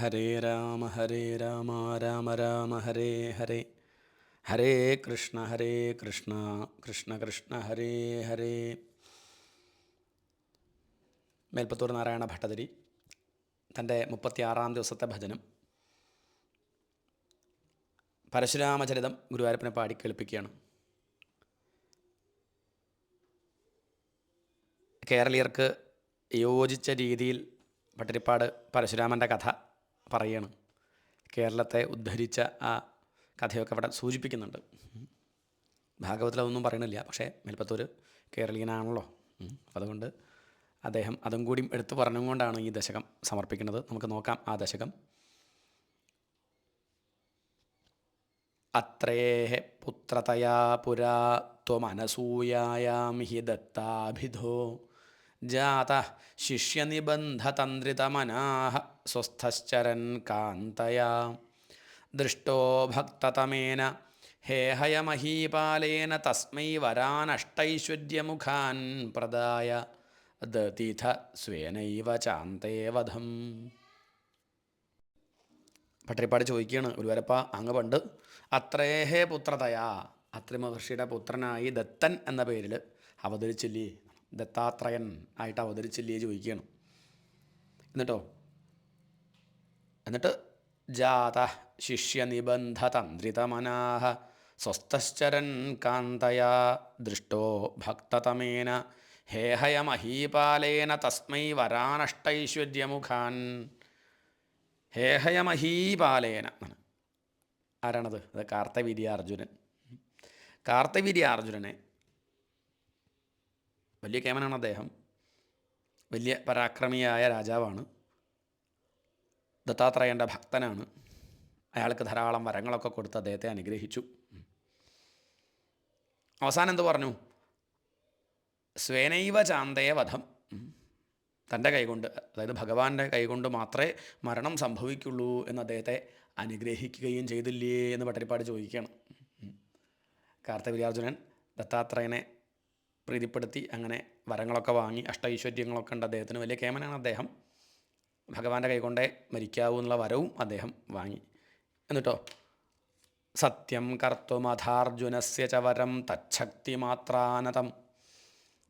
ഹരേ രാമ ഹരേ രാമ രാമ രാമ ഹരേ ഹരേ. ഹരേ കൃഷ്ണ ഹരേ കൃഷ്ണ കൃഷ്ണ കൃഷ്ണ ഹരേ ഹരേ. മേൽപ്പത്തൂർ നാരായണ ഭട്ടതിരി തന്റെ മുപ്പത്തിയാറാം ദിവസത്തെ ഭജനം. പരശുരാമചരിതം ഗുരുവായൂരപ്പനെ പാടി കേൾപ്പിക്കുകയാണ്. കേരളീയർക്ക് യോജിച്ച രീതിയിൽ പട്ടിരിപ്പാട് പരശുരാമന്റെ കഥ പറയാണ്. കേരളത്തെ ഉദ്ധരിച്ച ആ കഥയൊക്കെ അവിടെ സൂചിപ്പിക്കുന്നുണ്ട്. ഭാഗവത്തിൽ പറയണില്ല. പക്ഷേ മേൽപ്പത്തൂർ കേരളീയനാണല്ലോ. അതുകൊണ്ട് അദ്ദേഹം അതും കൂടി എടുത്തു പറഞ്ഞുകൊണ്ടാണ് ഈ ദശകം സമർപ്പിക്കുന്നത്. നമുക്ക് നോക്കാം ആ ദശകം. അത്രേഹ പുത്രതയാ പുരാ ത്വമനസൂയായാം ദത്താഭിധോ ജാത ശിഷ്യനിബന്ധതന്ത്രിതമനാഹ സ്വസ്ഥശ്ചരൻ കാന്തയാ. ദൃഷ്ടോ ഭക്തതമേന ഹേഹയമഹീപാലേന തസ്മൈ വരാനഷ്ടൈശ്വര്യമുഖാൻ പ്രദായ. ദതിഥ സ്വേനൈവ ചാന്തേ വധം. പട്ടരിപ്പാട് ചോദിക്കുകയാണ് ഗുരുവരപ്പ അങ്ങ് പണ്ട് അത്രേഹേ പുത്രതയാ. അത്രി മഹർഷിയുടെ പുത്രനായി ദത്തൻ എന്ന പേരിൽ അവതരിച്ചില്ലേ? ദത്താത്രയൻ ആയിട്ട് അവതരിച്ചില്ലേ ചോദിക്കുകയാണ്. എന്നിട്ടോ? എന്നിട്ട് ജാത ശിഷ്യനിബന്ധ തന്ത്രിതമനാഹ സ്വസ്ഥശ്ചരൻ കാന്തയാ ദൃഷ്ടോ ഭക്തതമേന ഹേഹയമഹീപാലേന തസ്മൈ വരാനഷ്ടൈശ്വര്യമുഖാൻ. ഹേഹയമഹീപാലേന ആരാണത്? അത് കാർത്തവീര്യ അർജുനൻ കാർത്തവീര്യ അർജുനനെ വലിയ കേമനാണ് അദ്ദേഹം. വലിയ പരാക്രമിയായ രാജാവാണ്. ദത്താത്രേയന്റെ ഭക്തനാണ്. അയാൾക്ക് ധാരാളം വരങ്ങളൊക്കെ കൊടുത്ത് അദ്ദേഹത്തെ അനുഗ്രഹിച്ചു. അവസാനം എന്ത് പറഞ്ഞു? സ്വേനൈവ ചാന്തയ വധം. തന്റെ കൈകൊണ്ട് അതായത് ഭഗവാന്റെ കൈകൊണ്ട് മാത്രമേ മരണം സംഭവിക്കുള്ളൂ എന്ന് അദ്ദേഹത്തെ അനുഗ്രഹിക്കുകയും ചെയ്തില്ലേ എന്ന് പട്ടരിപ്പാട് ചോദിക്കുകയാണ്. കാർത്തവീര്യാർജുനൻ ദത്താത്രേയനെ പ്രീതിപ്പെടുത്തി അങ്ങനെ വരങ്ങളൊക്കെ വാങ്ങി അഷ്ടൈശ്വര്യങ്ങളൊക്കെ ഉണ്ട് അദ്ദേഹത്തിന്. വലിയ കേമനാണ് അദ്ദേഹം. ഭഗവാന്റെ കൈകൊണ്ടേ മരിക്കാവൂ എന്നുള്ള വരവും അദ്ദേഹം വാങ്ങി. എന്നിട്ടോ? സത്യം കർത്തുമഥാർജുനസ്യ ച വരം തച്ഛക്തിമാത്രാനതം.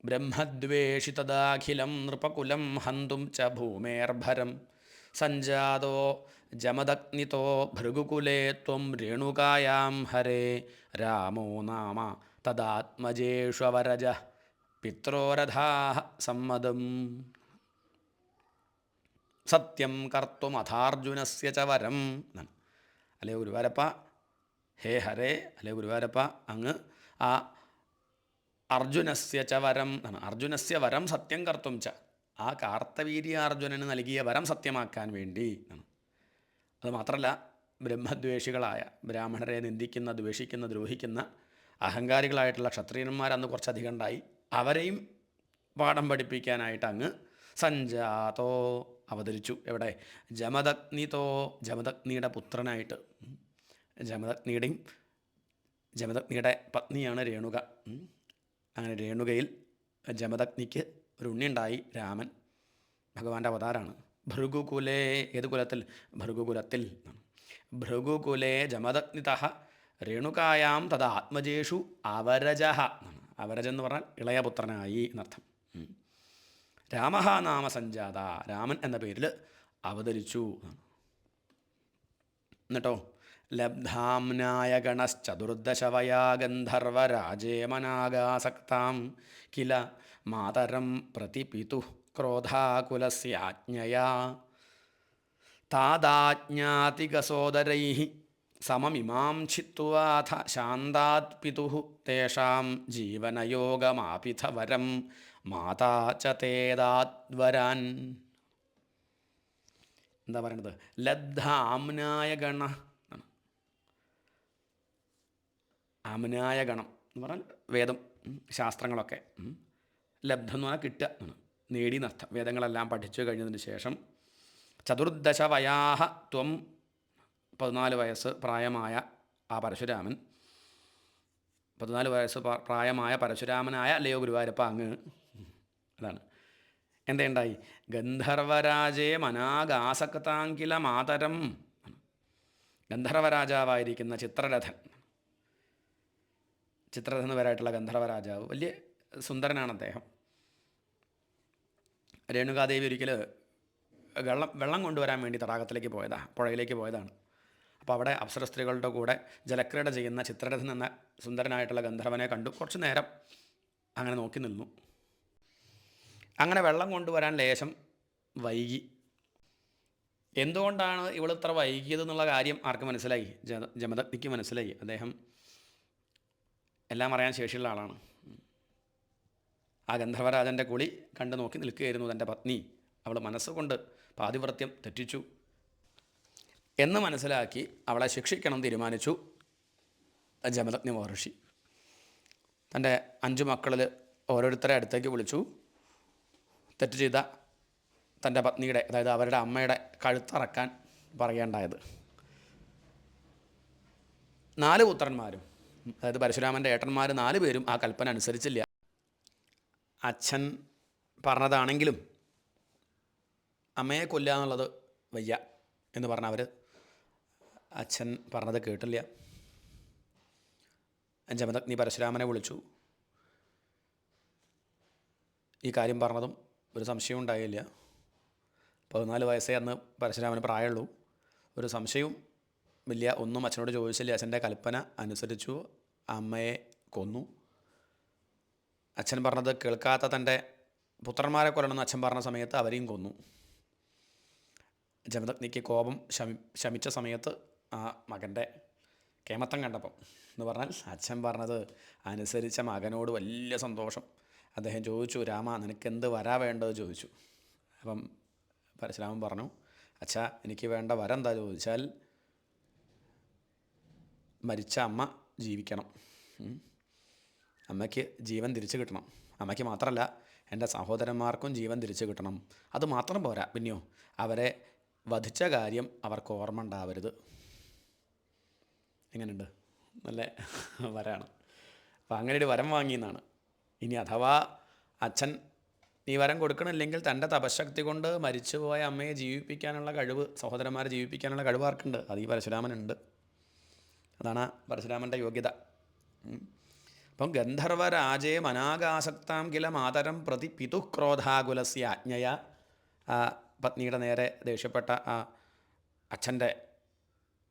ബ്രഹ്മദ്വേഷിതദാഖിലം നൃപകുലം ഹന്തും ച ഭൂമേർഭരം. സഞ്ജാതോ ജമദഗ്നിതോ ഭൃഗുകുലേ ത്വം രേണുകായാം ഹരേ രാമോ നാമ. തദാത്മജേഷ്വരജ പിത്രോരഥാ സമ്മതം. സത്യം കർത്തും അഥാർജുനസ്യ ച വരം അല്ലേ ഗുരുവാരപ്പ ഹേ ഹരേ. അല്ലേ ഗുരുവാരപ്പ അങ്ങ് ആ അർജുനസ്യ ച വരം അർജുനസ്യ വരം സത്യം കർത്തും ച. ആ കാർത്തവീര്യ അർജുനന് നൽകിയ വരം സത്യമാക്കാൻ വേണ്ടി അത് മാത്രമല്ല ബ്രഹ്മദ്വേഷികളായ ബ്രാഹ്മണരെ നിന്ദിക്കുന്ന ദ്വേഷിക്കുന്ന ദ്രോഹിക്കുന്ന അഹങ്കാരികളായിട്ടുള്ള ക്ഷത്രിയന്മാർ അന്ന് കുറച്ചധികം ഉണ്ടായി അവരെയും പാഠം പഠിപ്പിക്കാനായിട്ട് അങ്ങ് സഞ്ജാതോ അവതരിച്ചു. എവിടെ? ജമദഗ്നിതോ ജമദഗ്നിയുടെ പുത്രനായിട്ട്. ജമദഗ്നിയുടെയും ജമദഗ്നിയുടെ പത്നിയാണ് രേണുക. അങ്ങനെ രേണുകയിൽ ജമദഗ്നിക്ക് ഒരു ഉണ്ണിയുണ്ടായി രാമൻ. ഭഗവാന്റെ അവതാരാണ്. ഭൃഗുകുലേ ഏത് കുലത്തിൽ? ഭൃഗുകുലത്തിൽ. ഭൃഗുകുലേ ജമദഗ്നിത രേണുകായാം തത് ആത്മജേഷു അവരജ അവരജ എന്ന് പറഞ്ഞാൽ ഇളയപുത്രനായി എന്നർത്ഥം. രാമഹ നാമ സഞ്ജാത രാമൻ എന്ന പേരിൽ അവതരിച്ചു. എന്നിട്ടോ ലബ്ധാംനായ ഗണശ്ചതുർദശവയാ ഗന്ധർവരാജേമനാഗാസക്താം കില മാതരം പ്രതിപിതു ക്രോധാകുലസ്യാജ്ഞയാ താദാജ്ഞാതികസോദരൈ സമമിമാം ചിത്വാഥ ശാന്താത് പിതു തേഷാം ജീവനയോഗമാപിഥ വരം മാതാ ച തേതാദ്വരാൻ എന്താ പറയണത്? ലബ്ധാംനായ ഗണ ആണ്. ഗണം എന്ന് പറഞ്ഞാൽ വേദം ശാസ്ത്രങ്ങളൊക്കെ ലബ്ധം എന്ന് പറഞ്ഞാൽ കിട്ടുക എന്നാണ് നേടി നർത്ഥം വേദങ്ങളെല്ലാം പഠിച്ചു കഴിഞ്ഞതിന് ശേഷം ചതുർദശ വയാഹ ത്വം പതിനാല് വയസ്സ് പ്രായമായ ആ പരശുരാമൻ. പതിനാല് വയസ്സ് പ്രായമായ പരശുരാമനായ അല്ലയോ ഗുരുവായൂരപ്പ അങ്ങ്. അതാണ്. എന്തേണ്ടായി? ഗന്ധർവരാജേ മനാഗാസക്താങ്കില മാതരം. ഗന്ധർവരാജാവായിരിക്കുന്ന ചിത്രരഥൻ. ചിത്രരഥൻ വരായിട്ടുള്ള ഗന്ധർവരാജാവ്. വലിയ സുന്ദരനാണ് അദ്ദേഹം. രേണുകാദേവി ഒരിക്കൽ വെള്ളം വെള്ളം കൊണ്ടുവരാൻ വേണ്ടി തടാകത്തിലേക്ക് പോയതാണ് പുഴയിലേക്ക് പോയതാണ്. അപ്പോൾ അവിടെ അപ്സര സ്ത്രീകളുടെ കൂടെ ജലക്രീഡ ചെയ്യുന്ന ചിത്രരഥൻ എന്ന സുന്ദരനായിട്ടുള്ള ഗന്ധർവനെ കണ്ടു. കുറച്ച് നേരം അങ്ങനെ നോക്കി നിന്നു. അങ്ങനെ വെള്ളം കൊണ്ടുവരാൻ ലേശം വൈകി. എന്തുകൊണ്ടാണ് ഇവൾ ഇത്ര വൈകിയത് എന്നുള്ള കാര്യം ആർക്ക് മനസ്സിലായി. ജമദഗ്നിക്ക് മനസ്സിലായി. അദ്ദേഹം എല്ലാം അറിയാൻ ശേഷിയുള്ള ആളാണ്. ആ ഗന്ധർവരാജന്റെ കുളി കണ്ടു നോക്കി നിൽക്കുകയായിരുന്നു തന്റെ പത്നി. അവൾ മനസ്സുകൊണ്ട് പാതിവൃത്യം തെറ്റിച്ചു. എന്ന് മനസ്സിലാക്കി അവളെ ശിക്ഷിക്കണം തീരുമാനിച്ചു. ജമദഗ്നി മഹർഷി. തന്റെ അഞ്ച് മക്കളിൽ ഓരോരുത്തരെ അടുത്തേക്ക് വിളിച്ചു. തെറ്റ് ചെയ്ത തന്റെ പത്നിയുടെ അതായത് അവരുടെ അമ്മയുടെ കഴുത്തറക്കാൻ പറയേണ്ടായത്. നാല് പുത്രന്മാരും അതായത് പരശുരാമന്റെ ഏട്ടന്മാർ നാല് പേരും ആ കൽപ്പന അനുസരിച്ചില്ല. അച്ഛൻ പറഞ്ഞതാണെങ്കിലും അമ്മയെ കൊല്ലുക എന്നുള്ളത് വയ്യ എന്ന് പറഞ്ഞ അവർ അച്ഛൻ പറഞ്ഞത് കേട്ടില്ല. ജമദഗ്നി പരശുരാമനെ വിളിച്ചു. ഈ കാര്യം പറഞ്ഞതും ഒരു സംശയവും ഉണ്ടായില്ല. പതിനാല് വയസ്സേ അന്ന് പരശുരാമന് പ്രായമുള്ളൂ. ഒരു സംശയവും വലിയ ഒന്നും അച്ഛനോട് ചോദിച്ചില്ല. അച്ഛന്റെ കൽപ്പന അനുസരിച്ചു അമ്മയെ കൊന്നു. അച്ഛൻ പറഞ്ഞത് കേൾക്കാത്ത തന്റെ പുത്രന്മാരെ കൊല്ലണമെന്ന് അച്ഛൻ പറഞ്ഞ സമയത്ത് അവരെയും കൊന്നു. ജമദഗ്നിക്ക് കോപം ശമി ശമിച്ച സമയത്ത് ആ മകന്റെ കേമത്തം കണ്ടപ്പം എന്ന് പറഞ്ഞാൽ അച്ഛൻ പറഞ്ഞത് അനുസരിച്ച മകനോട് വലിയ സന്തോഷം. അദ്ദേഹം ചോദിച്ചു രാമ നിനക്ക് എന്ത് വരാ വേണ്ടത്? ചോദിച്ചു. അപ്പം പരശുരാമൻ പറഞ്ഞു അച്ഛാ എനിക്ക് വേണ്ട വരം എന്താ ചോദിച്ചാൽ മരിച്ച അമ്മ ജീവിക്കണം. അമ്മയ്ക്ക് ജീവൻ തിരിച്ചു കിട്ടണം. അമ്മയ്ക്ക് മാത്രമല്ല എന്റെ സഹോദരന്മാർക്കും ജീവൻ തിരിച്ചു കിട്ടണം. അത് മാത്രം പോരാ പിന്നെയോ അവരെ വധിച്ച കാര്യം അവർക്ക് ഓർമ്മ ഉണ്ടാവരുത്. എങ്ങനെയുണ്ട് നല്ല വരാണ്. അപ്പോൾ അങ്ങനെ ഒരു വരം വാങ്ങിയെന്നാണ്. ഇനി അഥവാ അച്ഛൻ ഈ വരം കൊടുക്കണില്ലെങ്കിൽ തന്റെ തപശക്തി കൊണ്ട് മരിച്ചുപോയ അമ്മയെ ജീവിപ്പിക്കാനുള്ള കഴിവ് സഹോദരന്മാരെ ജീവിപ്പിക്കാനുള്ള കഴിവ് ആർക്കുണ്ട്? അത് ഈ പരശുരാമനുണ്ട്. അതാണ് പരശുരാമന്റെ യോഗ്യത. അപ്പം ഗന്ധർവരാജേ മനാകാസക്താം കില മാതരം പ്രതി പിതുക്രോധാകുലസ്യ ആജ്ഞയ. ആ പത്നിയുടെ നേരെ ദേഷ്യപ്പെട്ട ആ അച്ഛന്റെ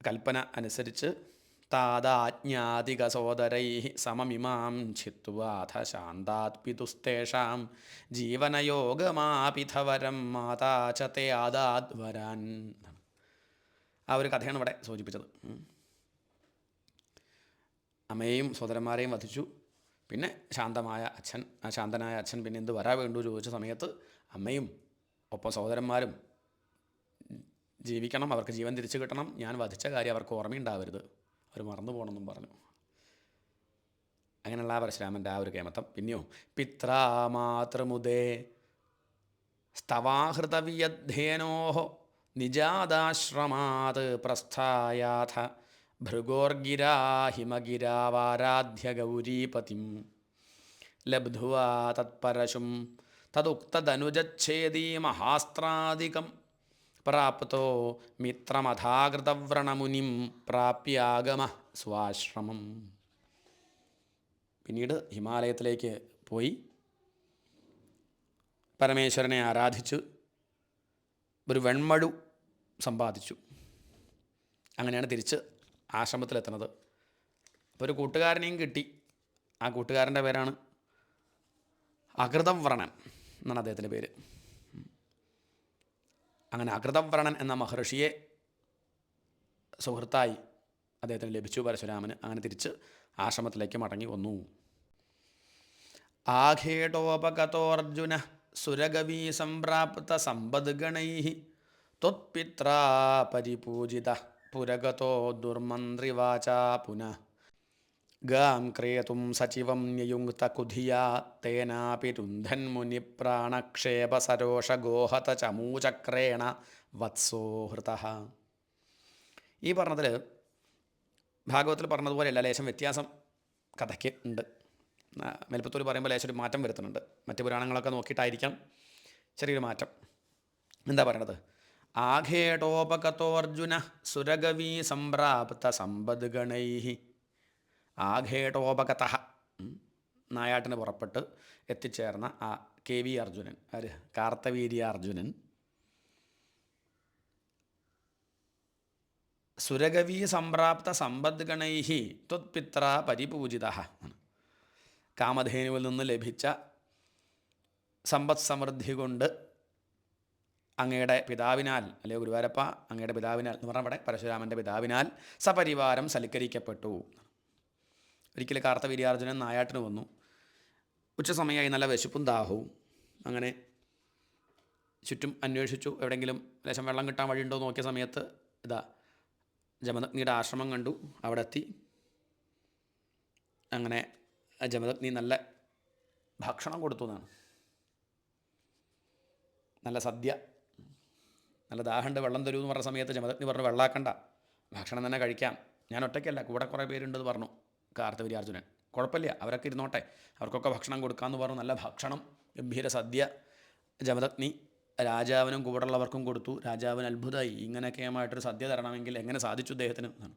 കൽപ്പന അനുസരിച്ച് താതാജ്ഞാതിക സോദരൈ സമമിമാം ഛിത്വാഥ ശാന്താത് പിതുസ്തേഷാം ജീവനയോഗമാപിഥവരം മാതാ ച തേ ആദാത് വരാൻ. ആ ഒരു കഥയാണ് ഇവിടെ സൂചിപ്പിച്ചത്. അമ്മയെയും സോദരന്മാരെയും വധിച്ചു. പിന്നെ ശാന്തമായ അച്ഛൻ ശാന്തനായ അച്ഛൻ പിന്നെ എന്ത് വരാ വേണ്ടു ചോദിച്ച സമയത്ത് അമ്മയും ഒപ്പം സഹോദരന്മാരും ജീവിക്കണം അവർക്ക് ജീവൻ തിരിച്ചു കിട്ടണം. ഞാൻ വധിച്ച കാര്യം അവർക്ക് ഓർമ്മയുണ്ടാവരുത്. അവർ മറന്നു പോകണമെന്നും പറഞ്ഞു. അങ്ങനെയുള്ള ആ പരശുരാമന്റെ ആ ഒരു കേമത്തം. പിന്നെയോ പിത്രാമാതൃമുദേ സ്തവാഹൃതവിയദ്ധേനോ നിജാദാശ്രമാത് പ്രസ്ഥായാഥ ഭൃഗോർഗിരാ ഹിമഗിരാവാരാധ്യ ഗൗരീപതിം ലബ്ധുവാ തത്പരശും തദുക്തദനുജച്ഛേദീ മഹാസ്ത്രാദികം പ്രാപ്തോ മിത്രമഥാകൃതവ്രണമുനിം പ്രാപ്യാഗമ സ്വാശ്രമം. പിന്നീട് ഹിമാലയത്തിലേക്ക് പോയി. പരമേശ്വരനെ ആരാധിച്ചു. ഒരു വെൺമഴു സമ്പാദിച്ചു. അങ്ങനെയാണ് തിരിച്ച് ആശ്രമത്തിലെത്തുന്നത്. അപ്പോൾ ഒരു കൂട്ടുകാരനെയും കിട്ടി. ആ കൂട്ടുകാരന്റെ പേരാണ് അകൃതവ്രണൻ എന്നാണ് അദ്ദേഹത്തിന്റെ പേര്. അങ്ങനെ അകൃതവ്രണൻ എന്ന മഹർഷിയെ സുഹൃത്തായി അദ്ദേഹത്തിന് ലഭിച്ചു. പരശുരാമന് അങ്ങനെ തിരിച്ച് ആശ്രമത്തിലേക്ക് മടങ്ങി വന്നു. ആഘേടോപഗതോർജുന സുരഗവീ സംപ്രാപ്ത സമ്പദ്ഗണൈ ത്വത്പിത്രാ പരിപൂജിത പുരഗതോ ദുർമന്ത്രിവാചാ പുനഃ. ഗാം ക്രേതും സചിവം നിയുക്ത കുധിയാ തേനാപി രുന്ധന്മുനി പ്രാണക്ഷേപ സരോഷഗോഹത ചമൂചക്രേണ വത്സോഹൃത ഈ പറഞ്ഞതിൽ ഭാഗവത്തിൽ പറഞ്ഞതുപോലെയല്ല ലേശം വ്യത്യാസം കഥയ്ക്ക് ഉണ്ട്. മെൽപ്പത്തൂർ പറയുമ്പോൾ ലേശം ഒരു മാറ്റം വരുത്തുന്നുണ്ട്. മറ്റ് പുരാണങ്ങളൊക്കെ നോക്കിയിട്ടായിരിക്കാം ചെറിയൊരു മാറ്റം. എന്താ പറയണത്? ആഘേടോപകത്തോർജുന സുരഗവീ സംപ്രാപ്ത സമ്പദ്ഗണൈ ആഘേടോപകത നായാട്ടിന് പുറപ്പെട്ട് എത്തിച്ചേർന്ന ആ കെ വി അർജുനൻ. ആര്? കാർത്തവീര്യ അർജുനൻ. സുരഗവീ സംപ്രാപ്ത സമ്പദ്ഗണൈഹി ത്വത്പിത്ര പരിപൂജിത. കാമധേനുവിൽ നിന്ന് ലഭിച്ച സമ്പദ് സമൃദ്ധി കൊണ്ട് അങ്ങയുടെ പിതാവിനാൽ അല്ലെ ഗുരുവാരപ്പ അങ്ങയുടെ പിതാവിനാൽ എന്ന് പറഞ്ഞാൽ അവിടെ പരശുരാമന്റെ പിതാവിനാൽ സപരിവാരം സൽക്കരിക്കപ്പെട്ടു. ഒരിക്കൽ കാർത്ത വീര്യാർജുനൻ നായാട്ടിന് വന്നു. ഉച്ചസമയമായി നല്ല വിശപ്പും ദാഹവും. അങ്ങനെ ചുറ്റും അന്വേഷിച്ചു എവിടെയെങ്കിലും ലേശം വെള്ളം കിട്ടാൻ വഴിയുണ്ടോ നോക്കിയ സമയത്ത് ഇതാ ജമദഗ്നിയുടെ ആശ്രമം കണ്ടു അവിടെ എത്തി അങ്ങനെ ജമദഗ്നി നല്ല ഭക്ഷണം കൊടുത്തു എന്നാണ്. നല്ല സദ്യ നല്ല ദാഹമുണ്ട് വെള്ളം തരൂ എന്ന് പറഞ്ഞ സമയത്ത് ജമദഗ്നി പറഞ്ഞു വെള്ളാക്കണ്ട ഭക്ഷണം തന്നെ കഴിക്കാം. ഞാൻ ഒറ്റയ്ക്കല്ല കൂടെ കുറേ പേരുണ്ടെന്ന് പറഞ്ഞു. കാർത്തവരി അർജുനൻ. കുഴപ്പമില്ല അവരൊക്കെ ഇരുന്നോട്ടെ. അവർക്കൊക്കെ ഭക്ഷണം കൊടുക്കാമെന്ന് പറഞ്ഞു. നല്ല ഭക്ഷണം ഗംഭീര സദ്യ ജമദഗ്നി രാജാവിനും കൂടെയുള്ളവർക്കും കൊടുത്തു. രാജാവിന് അത്ഭുതമായി. ഇങ്ങനെയൊക്കെയുമായിട്ടൊരു സദ്യ തരണമെങ്കിൽ എങ്ങനെ സാധിച്ചു അദ്ദേഹത്തിന് എന്നാണ്.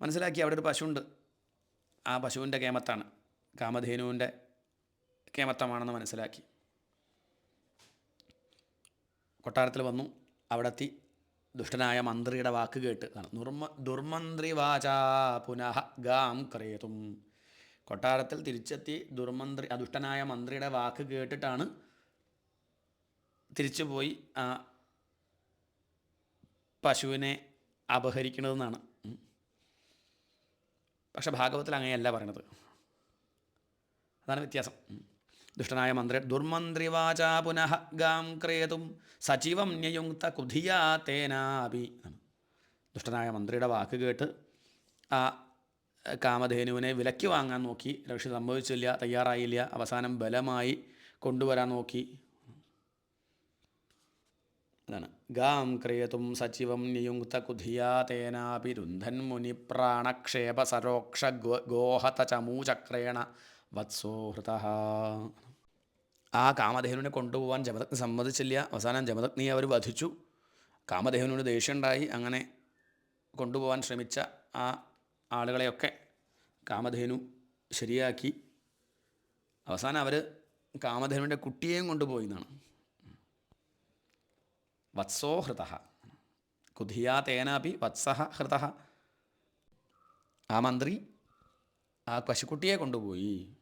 മനസ്സിലാക്കി അവിടെ ഒരു പശുണ്ട് ആ പശുവിന്റെ കേമത്താണ്. കാമധേനുവിന്റെ കേമത്തമാണെന്ന് മനസ്സിലാക്കി. കൊട്ടാരത്തിൽ വന്നു. അവിടെ എത്തി ദുഷ്ടനായ മന്ത്രിയുടെ വാക്ക് കേട്ട് ദുർമ ദുർമന്ത്രി വാചാ പുനഃ ഗാം ക്രേതും കൊട്ടാരത്തിൽ തിരിച്ചെത്തി ദുർമന്ത്രി ആ ദുഷ്ടനായ മന്ത്രിയുടെ വാക്ക് കേട്ടിട്ടാണ് തിരിച്ചു പോയി ആ പശുവിനെ അപഹരിക്കണതെന്നാണ് പക്ഷെ ഭാഗവത്തിൽ അങ്ങനെയല്ല പറയണത്. അതാണ് വ്യത്യാസം. ദുഷ്ടനായ മന്ത്രി ദുർമന്ത്രി വാചാ പുനഃ ഗാം ക്രേതും സജീവം ന്യയുക്ത കുധിയാ തേനാപി. ദുഷ്ടനായ മന്ത്രിയുടെ വാക്ക് കേട്ട് ആ കാമധേനുവിനെ വിലയ്ക്ക് വാങ്ങാൻ നോക്കി. പക്ഷെ സംഭവിച്ചില്ല തയ്യാറായില്ല അവസാനം ബലമായി കൊണ്ടുവരാൻ നോക്കി. അതാണ്. ഗാം ക്രിയതും സച്ചിവം നിയുക്ത കുധിയാ തേനാപി രുന്ധൻ മുനി പ്രാണക്ഷേപ സരോക്ഷ ഗോഹത ചമൂചക്രേണ വത്സോ ഹൃത ആ കാമധേനുവിനെ കൊണ്ടുപോകാൻ ജമദഗ്നി സമ്മതിച്ചില്ല. അവസാനം ജമദഗ്നിയെ അവർ വധിച്ചു. കാമധേനുവിന് ദേഷ്യമുണ്ടായി. അങ്ങനെ കൊണ്ടുപോകാൻ ശ്രമിച്ച ആ ആളുകളെയൊക്കെ കാമധേനു ശരിയാക്കി. അവസാനം അവർ കാമധേനുവിന്റെ കുട്ടിയെയും കൊണ്ടുപോയി എന്നാണ്. വത്സോ ഹൃത. കുധിയാ തേനാപി വത്സഹ ഹൃത. ആ മന്ത്രി ആ പശുക്കുട്ടിയെ കൊണ്ടുപോയി.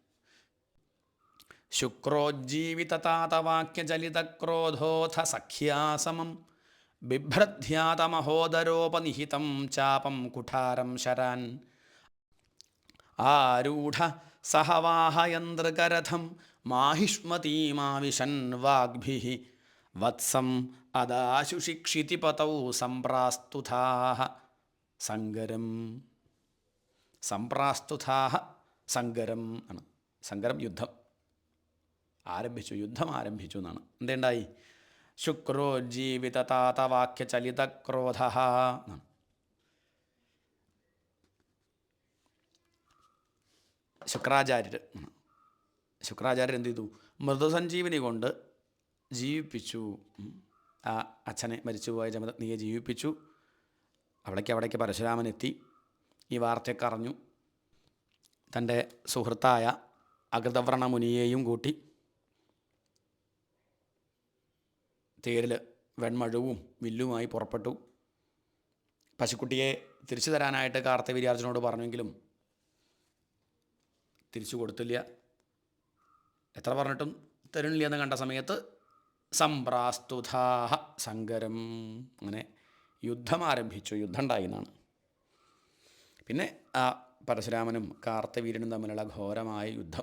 ശുക്രോജ്ജീവിതതാതവാക്യചലിതക്രോധോഥ സഖ്യാസമം ബിഭ്രധ്യാതമഹോദരോപനിഹിതം ചാപം കുഠാരം ശരാൻ ആരൂഢ സഹവാഹയന്ത്രകരഥം മാഹിഷ്മതീമാവിശൻ വാഗ്ഭി വത്സം അദാശുഷിക്ഷിതിപതൗ സംപ്രാസ്തുതാഹ സങ്കരം സംപ്രാസ്തുതാഹ സങ്കരം ആണ് സങ്കരം യുദ്ധം ആരംഭിച്ചു യുദ്ധം ആരംഭിച്ചു എന്നാണ്. എന്തുണ്ടായി? ശുക്രോ ജീവിത താതവാക്യ ചലിത ക്രോധ ശുക്രാചാര്യർ. ശുക്രാചാര്യർ എന്ത് ചെയ്തു? മൃദുസഞ്ജീവിനി കൊണ്ട് ജീവിപ്പിച്ചു. ആ അച്ഛനെ മരിച്ചുപോയ ജമദഗ്നിയെ ജീവിപ്പിച്ചു. അവിടേക്ക് അവിടേക്ക് പരശുരാമൻ എത്തി. ഈ വാർത്തയൊക്കെ അറിഞ്ഞു. തന്റെ സുഹൃത്തായ അകൃതവ്രണ മുനിയെയും കൂട്ടി തേരിൽ വെൺമഴവും വില്ലുമായി പുറപ്പെട്ടു. പശുക്കുട്ടിയെ തിരിച്ചു തരാനായിട്ട് കാർത്തവീര്യാർജുനോട് പറഞ്ഞെങ്കിലും തിരിച്ചു കൊടുത്തില്ല. എത്ര പറഞ്ഞിട്ടും തരുന്നില്ല എന്ന് കണ്ട സമയത്ത് സംപ്രാസ്തുതാഹ സങ്കരം. അങ്ങനെ യുദ്ധം ആരംഭിച്ചു. യുദ്ധം ഉണ്ടായി എന്നാണ്. പിന്നെ ആ പരശുരാമനും കാർത്തവീരനും തമ്മിലുള്ള ഘോരമായ യുദ്ധം.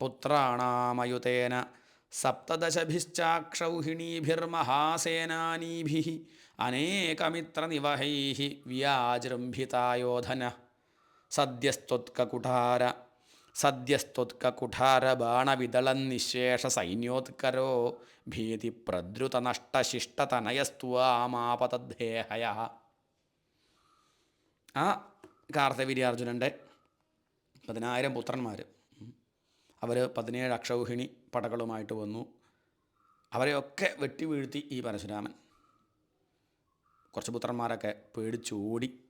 പുത്രാണാമയുതേന സപ്തദശഭിശ്ചാക്ഷൗഹിണീഭിർമഹാസേനാനീഭി അനേകമിത്രനിവഹൈ വ്യാജൃംഭിതായോധന സദ്യസ്ത്വത്കുഠാര സദ്യസ്ത്വത്കുഠാര ബാണവിദളന്നിശേഷ സൈന്യോത്കരോ ഭീതി പ്രദ്രുതനഷ്ടശിഷ്ടതനയസ്ത്വാമാപതദ്ധേഹയ ആ കാർത്തവീര്യാർജുനന്റെ പതിനായിരം പുത്രന്മാർ അവർ പതിനേഴ് അക്ഷൗഹിണി പടകളുമായിട്ട് വന്നു. അവരെയൊക്കെ വെട്ടി വീഴ്ത്തി ഈ പരശുരാമൻ. കുറച്ച് പുത്രന്മാരൊക്കെ പേടിച്ചോടി.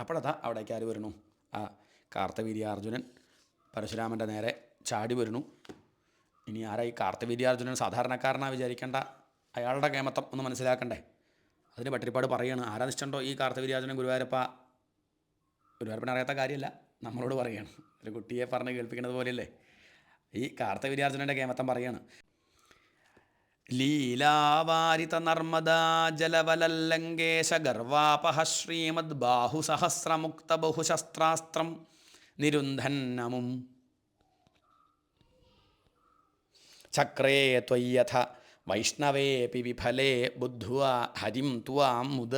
അപ്പോഴതാ അവിടേക്ക് ആര് വരണു ആ കാർത്തവീര്യാർജുനൻ പരശുരാമന്റെ നേരെ ചാടി വരുന്നു. ഇനി ആരാ ഈ കാർത്തവീര്യാർജുനൻ സാധാരണക്കാരനാ വിചാരിക്കേണ്ട? അയാളുടെ കേമത്തം ഒന്ന് മനസ്സിലാക്കണ്ടേ? അതിന് പട്ടിരിപ്പാട് പറയാണ്. ആരാധിച്ചിട്ടുണ്ടോ ഈ കാർത്തവീര്യാർജുനൻ ഗുരുവായൂരപ്പ? ഗുരുവായൂരപ്പനറിയാത്ത കാര്യമല്ല നമ്മളോട് പറയാണ്. ഒരു കുട്ടിയെ പറഞ്ഞ് കേൾപ്പിക്കുന്നത് പോലെയല്ലേ? ഈ കാർത്തവീര്യാർജുനന്റെ കേമത്തം പറയാണ് ലീലാവാരിത നർമ്മദാ ജലവലല്ലങ്കേശ ഗർവാപഹ ശ്രീമദ് ബാഹുസഹസ്രമുക്ത ബഹുശസ്ത്രാസ്ത്രം നിരുന്ധന്നമും. ചക്രേ ത്വയ്യഥ വൈഷ്ണവേപി വിഫലേ ബുദ്ധ്വാ ഹരിം ത്വാം മുദ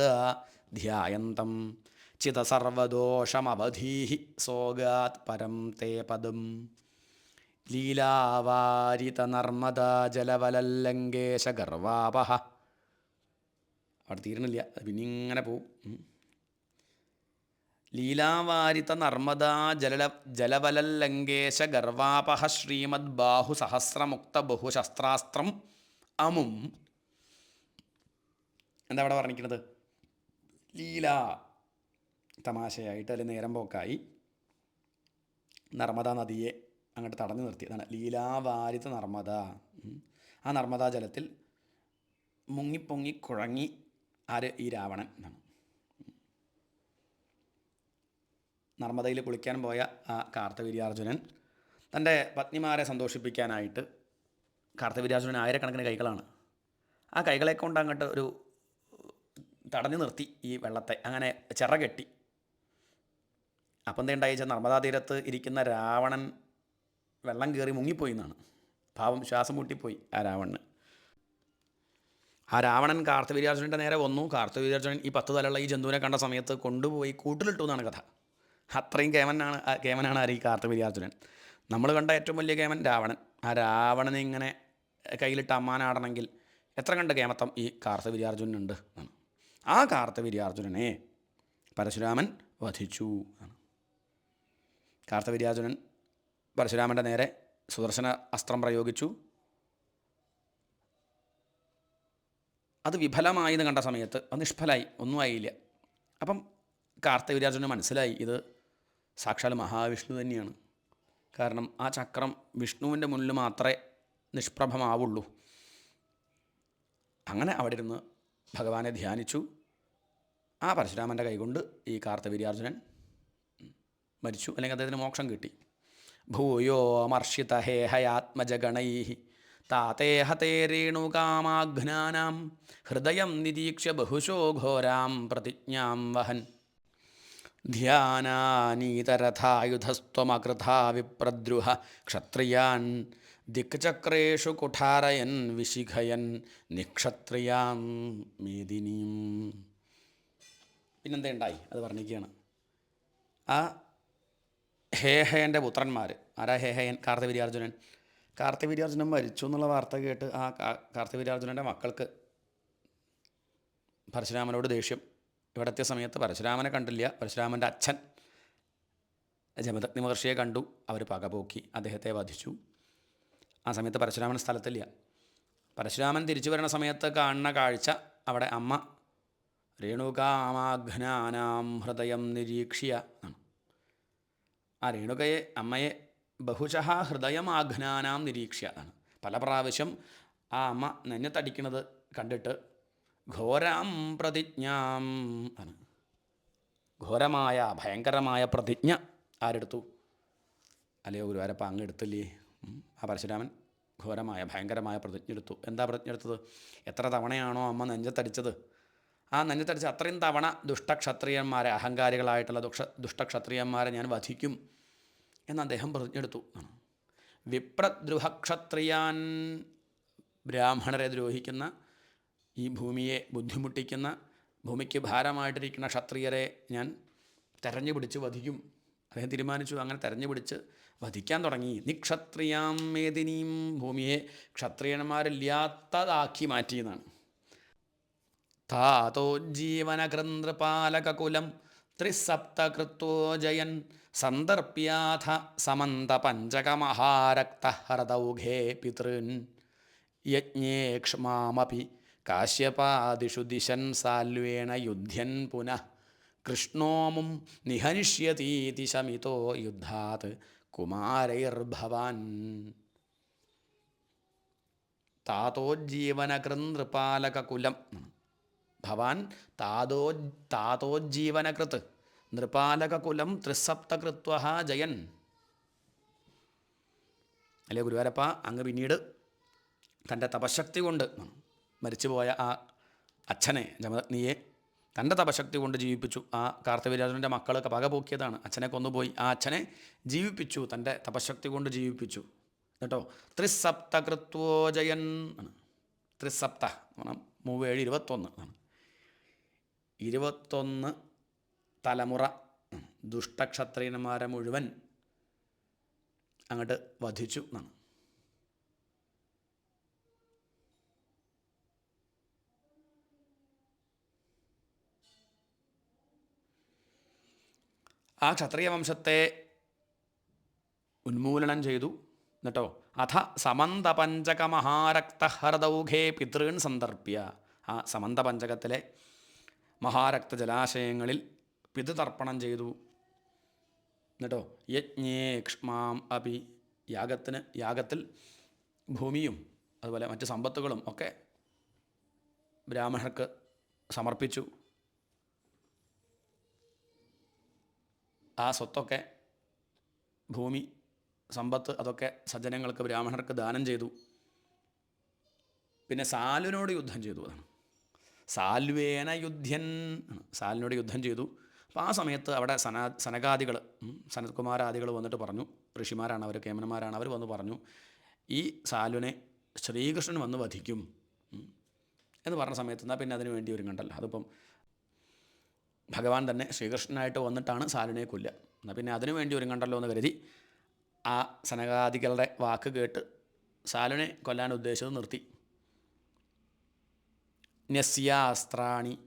ധ്യായന്തം. ചിതസർവദോഷമവധീ സോഗാത് പരം തേ പദം. ലീലാവാരിത നർമ്മദാ ജലവലല്ലങ്കേശ ഗർവാപഹ അവിടെ തീരണില്ല പിന്നെ ഇങ്ങനെ പോവും. ലീലാവാരിത നർമ്മദ ജല ജലവലല്ലങ്കേശ ഗർവാപഹ ശ്രീമദ് ബാഹു സഹസ്രമുക്ത ബഹുശസ്ത്രാസ്ത്രം അമും. എന്താ അവിടെ പറഞ്ഞിരിക്കുന്നത് ലീല തമാശയായിട്ട് അല്ലെങ്കിൽ നേരം പോക്കായി. നർമ്മദാ നദിയെ അങ്ങോട്ട് തടഞ്ഞു നിർത്തി. അതാണ് ലീലാവാരിത നർമ്മദ. ആ നർമ്മദാ ജലത്തിൽ മുങ്ങിപ്പൊങ്ങി കുഴങ്ങി ആര്? ഈ രാവണൻ എന്നാണ്. നർമ്മദയിൽ കുളിക്കാൻ പോയ ആ കാർത്തവീര്യാർജുനൻ തന്റെ പത്നിമാരെ സന്തോഷിപ്പിക്കാനായിട്ട് കാർത്തവീര്യാർജുനൻ ആയിരക്കണക്കിന് കൈകളാണ്. ആ കൈകളെ കൊണ്ട് അങ്ങോട്ട് ഒരു തടഞ്ഞു നിർത്തി ഈ വെള്ളത്തെ. അങ്ങനെ ചിറകെട്ടി. അപ്പം എന്തുണ്ടായി? വെച്ചാൽ നർമ്മദാ തീരത്ത് ഇരിക്കുന്ന രാവണൻ വെള്ളം കയറി മുങ്ങിപ്പോയി എന്നാണ്. പാവം ശ്വാസം മുട്ടിപ്പോയി ആ രാവണന്. ആ രാവണൻ കാർത്തവീര്യാർജുനന്റെ നേരെ വന്നു. കാർത്തവീര്യാർജുനൻ ഈ പത്ത് തലയുള്ള ഈ ജന്തുവിനെ കണ്ട സമയത്ത് കൊണ്ടുപോയി കൂട്ടിലിട്ടു എന്നാണ് കഥ. അത്രയും കേമനാണ് കേമനാണ് ആര് ഈ കാർത്തവീര്യാർജുനൻ നമ്മൾ കണ്ട ഏറ്റവും വലിയ കേമൻ രാവണൻ. ആ രാവണനെ ഇങ്ങനെ കയ്യിലിട്ട് അമ്മാനാടണമെങ്കിൽ എത്ര കണ്ട കേമത്തം ഈ കാർത്തവീര്യാർജുനുണ്ട് എന്നാണ്. ആ കാർത്തവീര്യാർജുനനെ പരശുരാമൻ വധിച്ചു എന്നാണ്. കാർത്തവീര്യാർജുനൻ പരശുരാമന്റെ നേരെ സുദർശന അസ്ത്രം പ്രയോഗിച്ചു. അത് വിഫലമായി എന്ന് കണ്ട സമയത്ത് അത് നിഷ്ഫലായി ഒന്നും ആയില്ല. അപ്പം കാർത്തവിരാജന് മനസ്സിലായി ഇത് സാക്ഷാൽ മഹാവിഷ്ണു തന്നെയാണ്. കാരണം ആ ചക്രം വിഷ്ണുവിന്റെ മുന്നിൽ മാത്രമേ നിഷ്പ്രഭമാവുള്ളൂ. അങ്ങനെ അവിടെ ഇരുന്ന് ഭഗവാനെ ധ്യാനിച്ചു. ആ പരശുരാമന്റെ കൈകൊണ്ട് ഈ കാർത്തവീര്യാർജുനൻ മരിച്ചു അല്ലെങ്കിൽ അദ്ദേഹത്തിന് മോക്ഷം കിട്ടി. ഭൂയോ അമർഷിത ഹേഹയാത്മജഗണൈ താതേഹ തേ രേണുകാമാഘ്നാനാം ഹൃദയം നിരീക്ഷ്യ ബഹുശോ ഘോരാം പ്രതിജ്ഞാം വഹൻ ധ്യാനാനീതരഥായുധസ്ത്വമകൃഥാ വിപ്രദ്രുഹ ക്ഷത്രിയാൻ ദിക്ചക്രേഷു കുഠാരയൻ വിശിഖയൻ നിക്ഷത്രിയാം മേദിനീം പിന്നെന്തേ ഉണ്ടായി? അത് വർണിക്കുകയാണ്. ആ ഹേഹയന്റെ പുത്രന്മാർ ആരാ ഹേഹയൻ കാർത്തവീര്യാർജുനൻ കാർത്തവീര്യാർജുനൻ മരിച്ചു എന്നുള്ള വാർത്ത കേട്ട് ആ കാർത്തവീര്യാർജുനന്റെ മക്കൾക്ക് പരശുരാമനോട് ദേഷ്യം. ഇവിടെ എത്തിയ സമയത്ത് പരശുരാമനെ കണ്ടില്ല. പരശുരാമന്റെ അച്ഛൻ ജമദഗ്നി മഹർഷിയെ കണ്ടു. അവർ പകപോക്കി അദ്ദേഹത്തെ വധിച്ചു. ആ സമയത്ത് പരശുരാമൻ സ്ഥലത്തില്ല. പരശുരാമൻ തിരിച്ചു വരുന്ന സമയത്ത് കാണുന്ന കാഴ്ച അവിടെ അമ്മ രേണുകാമാഘ്നാനാം ഹൃദയം നിരീക്ഷ്യ എന്നാണ്. ആ രേണുകയെ അമ്മയെ ബഹുശഃ ഹൃദയമാഘ്നാനാം നിരീക്ഷ്യ ആണ്. പല പ്രാവശ്യം ആ അമ്മ നെഞ്ഞത്തടിക്കുന്നത് കണ്ടിട്ട് ഘോരാം പ്രതിജ്ഞാം ആണ്. ഘോരമായ ഭയങ്കരമായ പ്രതിജ്ഞ ആരെടുത്തു? അല്ലയോ ഗുരുവാരപ്പ അങ്ങ് എടുത്തില്ലേ? ആ പരശുരാമൻ ഘോരമായ ഭയങ്കരമായ പ്രതിജ്ഞ എടുത്തു. എന്താ പ്രതിജ്ഞ എടുത്തത്? എത്ര തവണയാണോ അമ്മ നെഞ്ചത്തടിച്ചത്? ആ നഞ്ഞത്തടിച്ച് അത്രയും തവണ ദുഷ്ടക്ഷത്രിയന്മാരെ അഹങ്കാരികളായിട്ടുള്ള ദുഷ ദുഷ്ടക്ഷത്രിയന്മാരെ ഞാൻ വധിക്കും എന്ന് അദ്ദേഹം പ്രതിജ്ഞെടുത്തു. വിപ്രദ്രുഹക്ഷത്രിയാൻ ബ്രാഹ്മണരെ ദ്രോഹിക്കുന്ന ഈ ഭൂമിയെ ബുദ്ധിമുട്ടിക്കുന്ന ഭൂമിക്ക് ഭാരമായിട്ടിരിക്കുന്ന ക്ഷത്രിയരെ ഞാൻ തെരഞ്ഞു പിടിച്ച് വധിക്കും. അദ്ദേഹം തീരുമാനിച്ചു അങ്ങനെ തെരഞ്ഞു പിടിച്ച് വധിക്കാൻ തുടങ്ങി. നിക്ഷത്രിയാം മേദിനിയും ഭൂമിയെ ക്ഷത്രിയന്മാരില്ലാത്തതാക്കി മാറ്റിയെന്നാണ് താതോജ്ജീവനകൃന്ദ്രപാലകുലം ത്രിസപ്തകൃത്തോ ജയൻ സന്ദർപ്യാഥ സമന്ത പഞ്ചകമഹാരക്തഹൃദൗഘേ പിതൃൻ. യജ്ഞേ ക്ഷ്മാമപി കാശ്യപാദിഷു ദിശൻ സാൽവേണ യുദ്ധ്യൻ പുനഃ കൃഷ്ണോമും നിഹനിഷ്യതീതി ശമിതോ യുദ്ധാത് കുമാരൈർഭവാൻ. താതോജ്ജീവനകൃനൃപാലകുലം ഭവാൻ താതോ താതോജ്ജീവനകൃത് നൃപാലകുലം ത്രിസപ്തകൃത്വ ജയൻ. അല്ലേ ഗുരുവാരപ്പ അങ്ങ് പിന്നീട് തന്റെ തപശക്തി കൊണ്ട് മരിച്ചുപോയ ആ അച്ഛനെ ജമദഗ്നിയെ തന്റെ തപശക്തി കൊണ്ട് ജീവിപ്പിച്ചു. ആ കാർത്തവീരാജന്റെ മക്കൾ പകപോക്കിയതാണ് അച്ഛനെ കൊന്നുപോയി. ആ അച്ഛനെ ജീവിപ്പിച്ചു തന്റെ തപശക്തി കൊണ്ട് ജീവിപ്പിച്ചു. കേട്ടോ? ത്രിസപ്തകൃത്വോ ജയൻ ആണ്. ത്രിസപ്ത മൂവേഴ് ഇരുപത്തൊന്ന് ആണ്. ഇരുപത്തൊന്ന് തലമുറ ദുഷ്ടക്ഷത്രിയന്മാരെ മുഴുവൻ അങ്ങോട്ട് വധിച്ചു എന്നാണ്. ആ ക്ഷത്രിയ വംശത്തെ ഉന്മൂലനം ചെയ്തു. എന്നിട്ടോ അഥ സമന്തപഞ്ചക മഹാരക്തഹൃദൗഘേ പിതൃൺ സന്ദർഭ്യ ആ സമന്തപഞ്ചകത്തിലെ മഹാരക്ത ജലാശയങ്ങളിൽ പിതൃതർപ്പണം ചെയ്തു. എന്നിട്ടോ? യജ്ഞേ ക്ഷ്മാം അപി. യാഗത്തിന് യാഗത്തിൽ ഭൂമിയും അതുപോലെ മറ്റ് സമ്പത്തുകളും ഒക്കെ ബ്രാഹ്മണർക്ക് സമർപ്പിച്ചു. ആ സ്വത്തൊക്കെ ഭൂമി സമ്പത്ത് അതൊക്കെ സജ്ജനങ്ങൾക്ക് ബ്രാഹ്മണർക്ക് ദാനം ചെയ്തു. പിന്നെ സാലുനോട് യുദ്ധം ചെയ്തു അതാണ്. സാൽവേന യുദ്ധ്യൻ. സാലിനോട് യുദ്ധം ചെയ്തു. അപ്പോൾ ആ സമയത്ത് അവിടെ സനാ സനകാദികൾ സനത്കുമാരാദികൾ വന്നിട്ട് പറഞ്ഞു. ഋഷിമാരാണ് അവർ കേമനന്മാരാണ് അവർ വന്ന് പറഞ്ഞു ഈ സാലുവിനെ ശ്രീകൃഷ്ണൻ വന്ന് വധിക്കും. എന്ന് പറഞ്ഞ സമയത്ത് എന്നാൽ പിന്നെ അതിനു വേണ്ടി ഒരുങ്ങണ്ടല്ലോ അതിപ്പം ഭഗവാൻ തന്നെ ശ്രീകൃഷ്ണനായിട്ട് വന്നിട്ടാണ് സാലിനെ കൊല്ലുക. എന്നാൽ പിന്നെ അതിനു വേണ്ടി ഒരുങ്ങണ്ടല്ലോ എന്ന് കരുതി ആ സനകാദികളുടെ വാക്ക് കേട്ട് സാലുവിനെ കൊല്ലാൻ ഉദ്ദേശിച്ചത് നിർത്തി. न्यस्यास्त्राणि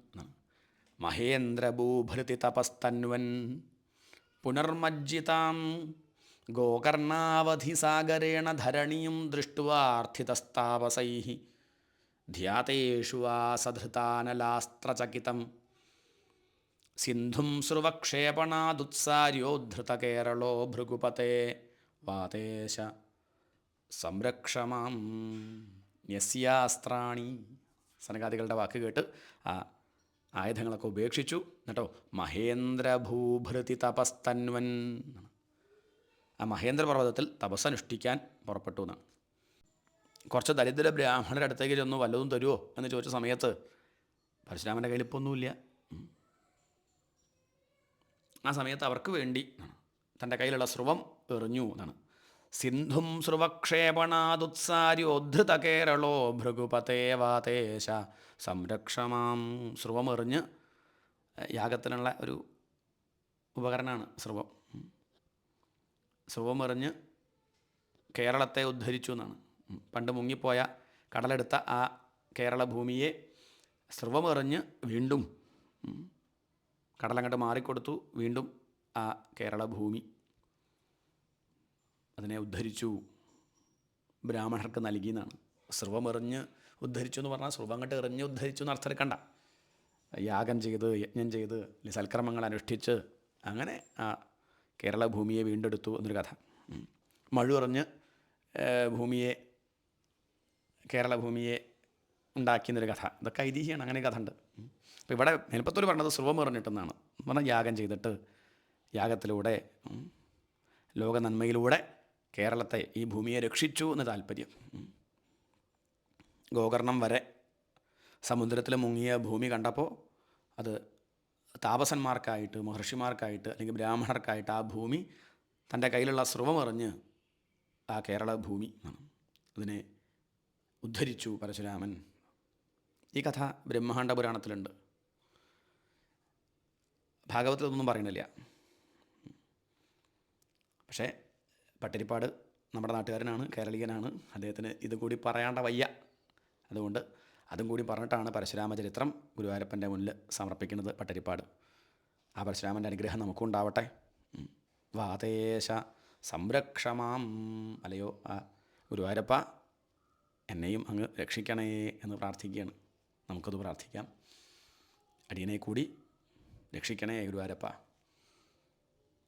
महेन्द्रभूभृतितपस्तन्वन् पुनर्मज्जितां गोकर्णावधिसागरेण धरणीं दृष्ट्वार्थितस्तापसैः ध्यातेषु वा सधृतानलास्त्रचकितं सिन्धुं स्रुवक्षेपणादुत्सार्योद्धृतकेरलो भृगुपते। वातेश संरक्ष मां न्यस्यास्त्राणि സനകാദികളുടെ വാക്ക് കേട്ട് ആ ആയുധങ്ങളൊക്കെ ഉപേക്ഷിച്ചു. എന്നിട്ടോ മഹേന്ദ്രഭൂഭൃതി തപസ്തന്വൻ ആ മഹേന്ദ്ര പർവതത്തിൽ തപസ്സനുഷ്ഠിക്കാൻ പുറപ്പെട്ടു എന്നാണ്. കുറച്ച് ദരിദ്ര ബ്രാഹ്മണരുടെ അടുത്തേക്ക് ചെന്നു വല്ലതും തരുമോ എന്ന് ചോദിച്ച സമയത്ത് പരശുരാമന്റെ കയ്യിൽ ഇപ്പോൾ ഒന്നുമില്ല ആ സമയത്ത് അവർക്ക് വേണ്ടി തന്റെ കയ്യിലുള്ള സ്രുവം എറിഞ്ഞു എന്നാണ്. സിന്ധും സ്രുവക്ഷേപണാദുത്സാര്യോദ്ധൃതകേരളോ ഭൃഗുപതേ വാതേശ സംരക്ഷമാം. സ്രുവമെറിഞ്ഞ് യാഗത്തിനുള്ള ഒരു ഉപകരണമാണ് സ്രുവം. സ്രുവമെറിഞ്ഞ് കേരളത്തെ ഉദ്ധരിച്ചു എന്നാണ്. പണ്ട് മുങ്ങിപ്പോയ കടലെടുത്ത ആ കേരള ഭൂമിയെ സ്രുവമെറിഞ്ഞ് വീണ്ടും കടലങ്ങോട്ട് മാറിക്കൊടുത്തു. വീണ്ടും ആ കേരള ഭൂമി അതിനെ ഉദ്ധരിച്ചു. ബ്രാഹ്മണർക്ക് നൽകിയെന്നാണ്. എറിഞ്ഞ് ഉദ്ധരിച്ചു എന്ന് പറഞ്ഞാൽ സ്രവം കണ്ട് എറിഞ്ഞ് ഉദ്ധരിച്ചു എന്ന് അർത്ഥം എടുക്കണ്ട യാഗം ചെയ്ത് യജ്ഞം ചെയ്ത് സൽക്രമങ്ങൾ അനുഷ്ഠിച്ച് അങ്ങനെ ആ കേരള ഭൂമിയെ വീണ്ടെടുത്തു എന്നൊരു കഥ. ഉം. മഴുവറിഞ്ഞ് ഭൂമിയെ കേരള ഭൂമിയെ ഉണ്ടാക്കിയെന്നൊരു കഥ. ഇതൊക്കെ ഐതിഹ്യമാണ്. അങ്ങനെ കഥ ഉണ്ട്. അപ്പോൾ ഇവിടെ മേൽപ്പത്തൂർ പറഞ്ഞത് സ്രവം എറിഞ്ഞിട്ടെന്നാണ്. പറഞ്ഞാൽ യാഗം ചെയ്തിട്ട് യാഗത്തിലൂടെ ലോക നന്മയിലൂടെ കേരളത്തെ ഈ ഭൂമിയെ രക്ഷിച്ചു എന്ന് താല്പര്യം. ഗോകർണം വരെ സമുദ്രത്തിൽ മുങ്ങിയ ഭൂമി കണ്ടപ്പോൾ അത് താപസന്മാർക്കായിട്ട് മഹർഷിമാർക്കായിട്ട് അല്ലെങ്കിൽ ബ്രാഹ്മണർക്കായിട്ട് ആ ഭൂമി തന്റെ കയ്യിലുള്ള സ്രവമറിഞ്ഞ് ആ കേരള ഭൂമി അതിനെ ഉദ്ധരിച്ചു പരശുരാമൻ. ഈ കഥ ബ്രഹ്മാണ്ഡ പുരാണത്തിലുണ്ട്. ഭാഗവത്തിൽ ഇതൊന്നും പറയണില്ല പക്ഷേ പട്ടിരിപ്പാട് നമ്മുടെ നാട്ടുകാരനാണ് കേരളീയനാണ്. അദ്ദേഹത്തിന് ഇതുകൂടി പറയാണ്ട വയ്യ. അതുകൊണ്ട് അതും കൂടി പറഞ്ഞിട്ടാണ് പരശുരാമ ചരിത്രം ഗുരുവായൂരപ്പന്റെ മുന്നിൽ സമർപ്പിക്കുന്നത് പട്ടരിപ്പാട്. ആ പരശുരാമന്റെ അനുഗ്രഹം നമുക്കും ഉണ്ടാവട്ടെ. ഉം. വാതേശ സംരക്ഷമാം അല്ലയോ ആ ഗുരുവായൂരപ്പ എന്നെയും അങ്ങ് രക്ഷിക്കണേ എന്ന് പ്രാർത്ഥിക്കുകയാണ്. നമുക്കത് പ്രാർത്ഥിക്കാം. അടിയനെ കൂടി രക്ഷിക്കണേ ഗുരുവാരപ്പ